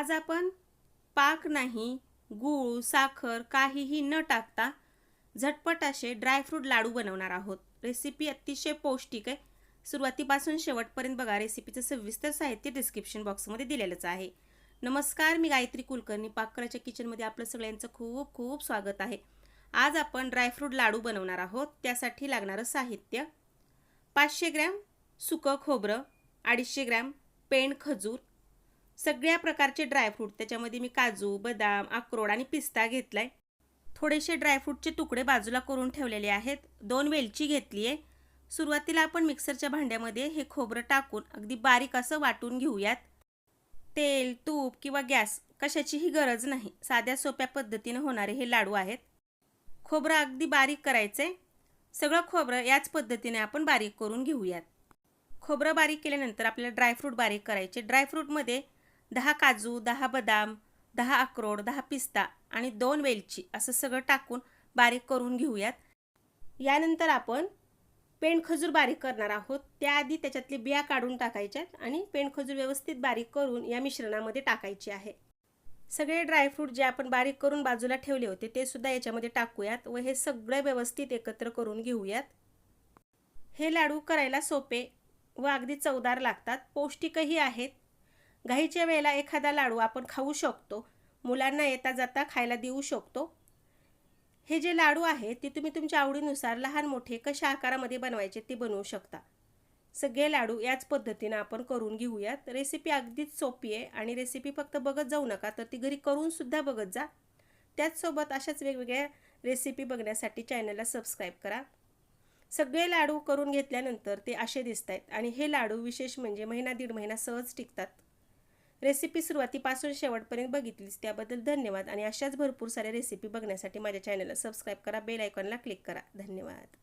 आज आपण पाक नाही गूळ साखर काहीही न टाकता झटपट असे ड्रायफ्रूट लाडू बनवणार आहोत. रेसिपी अतिशय पौष्टिक आहे. सुरुवातीपासून शेवटपर्यंत बघा रेसिपीचं सविस्तर साहित्य डिस्क्रिप्शन बॉक्समध्ये दिलेलंच आहे. नमस्कार मी गायत्री कुलकर्णी. पाककराच्या किचनमध्ये आपलं सगळ्यांचं खूप खूप स्वागत आहे. आज आपण ड्रायफ्रूट लाडू बनवणार आहोत. त्यासाठी लागणारं साहित्य पाचशे ग्रॅम सुकं खोबरं अडीचशे ग्रॅम पेंड खजूर सगळ्या प्रकारचे ड्रायफ्रूट त्याच्यामध्ये मी काजू बदाम अक्रोड आणि पिस्ता घेतला आहे थोडेसे ड्रायफ्रूटचे तुकडे बाजूला करून ठेवलेले आहेत. दोन वेलची घेतली आहे. सुरुवातीला आपण मिक्सरच्या भांड्यामध्ये हे खोबरं टाकून अगदी बारीक असं वाटून घेऊयात. तेल तूप किंवा गॅस कशाचीही गरज नाही. साध्या सोप्या पद्धतीनं होणारे हे लाडू आहेत. खोबरं अगदी बारीक करायचे सगळं खोबरं याच पद्धतीने आपण बारीक करून घेऊयात. खोबरं बारीक केल्यानंतर आपल्याला ड्रायफ्रूट बारीक करायचे. ड्रायफ्रूटमध्ये दहा काजू दहा बदाम दहा अक्रोड दहा पिस्ता आणि दोन वेलची असं सगळं टाकून बारीक करून घेऊयात. यानंतर आपण पेंडखजूर बारीक करणार आहोत. त्याआधी त्याच्यातली बिया काढून टाकायच्यात आणि पेंडखजूर व्यवस्थित बारीक करून या मिश्रणामध्ये टाकायची आहे. सगळे ड्रायफ्रूट जे आपण बारीक करून बाजूला ठेवले होते ते सुद्धा याच्यामध्ये टाकूयात व हे सगळं व्यवस्थित एकत्र करून घेऊयात. हे लाडू करायला सोपे व अगदी चवदार लागतात. पौष्टिकही आहेत. घाईच्या वेळेला एखादा लाडू आपण खाऊ शकतो. मुलांना येता जाता खायला देऊ शकतो. हे जे लाडू आहे ते तुम्ही तुमच्या आवडीनुसार लहान मोठे कशा आकारामध्ये बनवायचे ते बनवू शकता. सगळे लाडू याच पद्धतीनं आपण करून घेऊयात. रेसिपी अगदीच सोपी आहे आणि रेसिपी फक्त बघत जाऊ नका तर ती घरी करूनसुद्धा बघत जा. त्याचसोबत अशाच वेगवेगळ्या रेसिपी बघण्यासाठी चॅनलला सबस्क्राईब करा. सगळे लाडू करून घेतल्यानंतर ते असे दिसत आहेत आणि हे लाडू विशेष म्हणजे महिना दीड महिना सहज टिकतात. रेसिपी सुरुवातीपासून शेवटपर्यंत बघितलीच त्याबद्दल धन्यवाद आणि अशाच भरपूर साऱ्या रेसिपी बघण्यासाठी माझ्या चॅनलला सबस्क्राईब करा बेल आयकॉनला क्लिक करा. धन्यवाद.